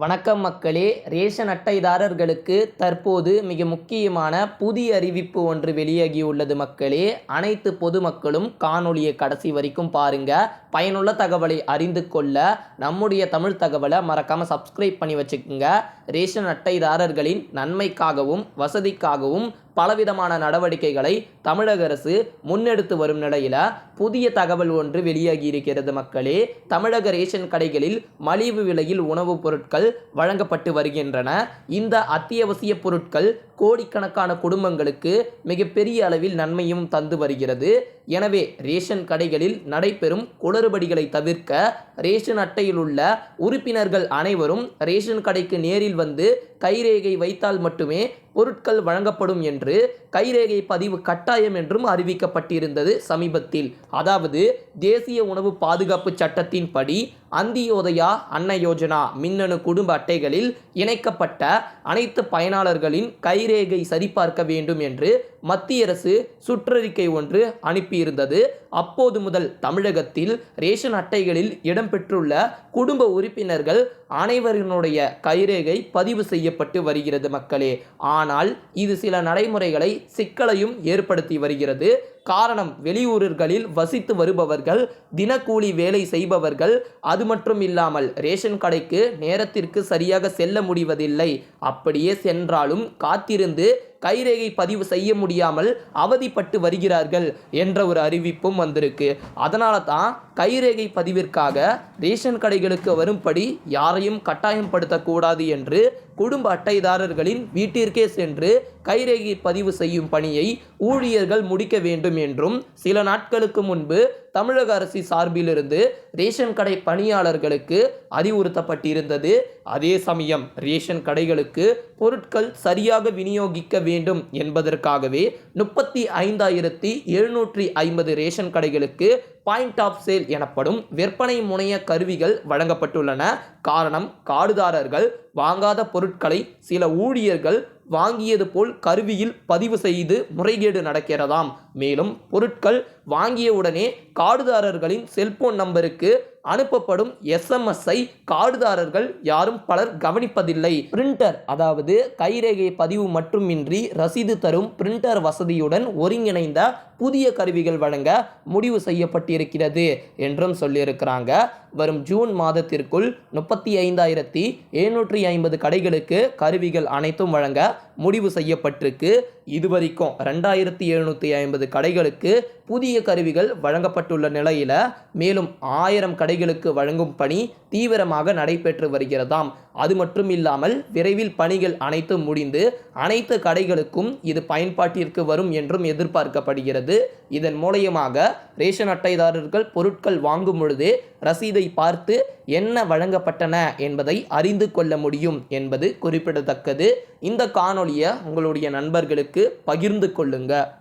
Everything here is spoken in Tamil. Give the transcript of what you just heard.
வணக்கம் மக்களே. ரேஷன் அட்டைதாரர்களுக்கு தற்போது மிக முக்கியமான புதிய அறிவிப்பு ஒன்று வெளியாகியுள்ளது மக்களே. அனைத்து பொதுமக்களும் காணொளியை கடைசி வரைக்கும் பாருங்க. பயனுள்ள தகவலை அறிந்து கொள்ள நம்முடைய தமிழ் தகவலை மறக்காம சப்ஸ்கிரைப் பண்ணி வச்சுக்கோங்க. ரேஷன் அட்டைதாரர்களின் நன்மைக்காகவும் வசதிக்காகவும் பலவிதமான நடவடிக்கைகளை தமிழக அரசு முன்னெடுத்து வரும் நிலையில் புதிய தகவல் ஒன்று வெளியாகி இருக்கிறது மக்களே. தமிழக ரேஷன் கடைகளில் மலிவு விலையில் உணவுப் பொருட்கள் வழங்கப்பட்டு வருகின்றன. இந்த அத்தியாவசிய பொருட்கள் கோடிக்கணக்கான குடும்பங்களுக்கு மிகப்பெரிய அளவில் நன்மையும் தந்து வருகிறது. எனவே ரேஷன் கடைகளில் நடைபெறும் குளறுபடிகளை தவிர்க்க ரேஷன் அட்டையில் உள்ள உறுப்பினர்கள் அனைவரும் ரேஷன் கடைக்கு நேரில் வந்து கைரேகை வைத்தால் மட்டுமே பொருட்கள் வழங்கப்படும் என்று கைரேகை பதிவு கட்டாயம் என்றும் அறிவிக்கப்பட்டிருந்தது சமீபத்தில். அதாவது தேசிய உணவு பாதுகாப்பு சட்டத்தின்படி அந்தியோதயா அன்ன யோஜனா மின்னணு குடும்ப அட்டைகளில் இணைக்கப்பட்ட அனைத்து பயனாளர்களின் கைரேகை சரிபார்க்க வேண்டும் என்று மத்திய அரசு சுற்றறிக்கை ஒன்று அனுப்பியிருந்தது. அப்போது முதல் தமிழகத்தில் ரேஷன் அட்டைகளில் இடம்பெற்றுள்ள குடும்ப உறுப்பினர்கள் அனைவரினுடைய கைரேகை பதிவு செய்யப்பட்டு வருகிறது மக்களே. ஆனால் இது சில நடைமுறைகளை சிக்கலையும் ஏற்படுத்தி வருகிறது. காரணம் வெளியூர்களில் வசித்து வருபவர்கள் தினக்கூலி வேலை செய்பவர்கள் அது மட்டும் இல்லாமல் ரேஷன் கடைக்கு நேரத்திற்கு சரியாக செல்ல முடிவதில்லை. அப்படியே சென்றாலும் காத்திருந்து கைரேகை பதிவு செய்ய முடியாமல் அவதிப்பட்டு வருகிறார்கள் என்ற ஒரு அறிவிப்பும் வந்திருக்கு. அதனால தான் கைரேகை பதிவிற்காக ரேஷன் கடைகளுக்கு வரும்படி யாரையும் கட்டாயப்படுத்தக்கூடாது என்று குடும்ப அட்டைதாரர்களின் வீட்டிற்கே சென்று கைரேகை பதிவு செய்யும் பணியை ஊழியர்கள் முடிக்க வேண்டும் என்றும் சில நாட்களுக்கு முன்பு தமிழக அரசு சார்பிலிருந்து ரேஷன் கடை பணியாளர்களுக்கு அறிவுறுத்தப்பட்டிருந்தது. அதே சமயம் ரேஷன் கடைகளுக்கு பொருட்கள் சரியாக விநியோகிக்க வேண்டும் என்பதற்காகவே முப்பத்தி ஐந்தாயிரத்தி எழுநூற்றி ஐம்பது ரேஷன் கடைகளுக்கு பாயிண்ட் ஆஃப் சேல் எனப்படும் விற்பனை முனைய கருவிகள் வழங்கப்பட்டுள்ளன. காரணம் காடுதாரர்கள் வாங்காத பொருட்களை சில ஊழியர்கள் வாங்கியது போல் கருவியில் பதிவு செய்து முறைகேடு நடக்கிறதாம். மேலும் பொருட்கள் வாங்கியவுடனே காடுதாரர்களின் செல்போன் நம்பருக்கு அனுப்பப்படும் எஸ்எம்எஸ்ஐ கார்டுதாரர்கள் யாரும் பலர் கவனிப்பதில்லை. பிரிண்டர் அதாவது கைரேகை பதிவு மட்டுமின்றி ரசீது தரும் பிரிண்டர் வசதியுடன் ஒருங்கிணைந்த புதிய கருவிகள் வழங்க முடிவு ஏற்பட்டிருக்கிறது என்றும் சொல்லியிருக்கிறாங்க. வரும் ஜூன் மாதத்திற்குள் முப்பத்தி ஐந்தாயிரத்தி எழுநூற்றி ஐம்பது கடைகளுக்கு கருவிகள் அனைத்தும் வழங்க முடிவு செய்யப்பட்டிருக்கு. இதுவரைக்கும் ரெண்டாயிரத்தி எழுநூற்றி ஐம்பது கடைகளுக்கு புதிய கருவிகள் வழங்கப்பட்டுள்ள நிலையில் மேலும் ஆயிரம் கடைகளுக்கு வழங்கும் பணி தீவிரமாக நடைபெற்று வருகிறதாம். அது மட்டும் இல்லாமல் விரைவில் பணிகள் அனைத்தும் முடிந்து அனைத்து கடைகளுக்கும் இது பயன்பாட்டிற்கு வரும் என்றும் எதிர்பார்க்கப்படுகிறது. இதன் மூலயமாக ரேஷன் அட்டைதாரர்கள் பொருட்கள் வாங்கும் பொழுது ரசீதை பார்த்து என்ன வழங்கப்பட்டன என்பதை அறிந்து கொள்ள முடியும் என்பது குறிப்பிடத்தக்கது. இந்த காணொளியை உங்களுடைய நண்பர்களுக்கு பகிர்ந்து கொள்ளுங்கள்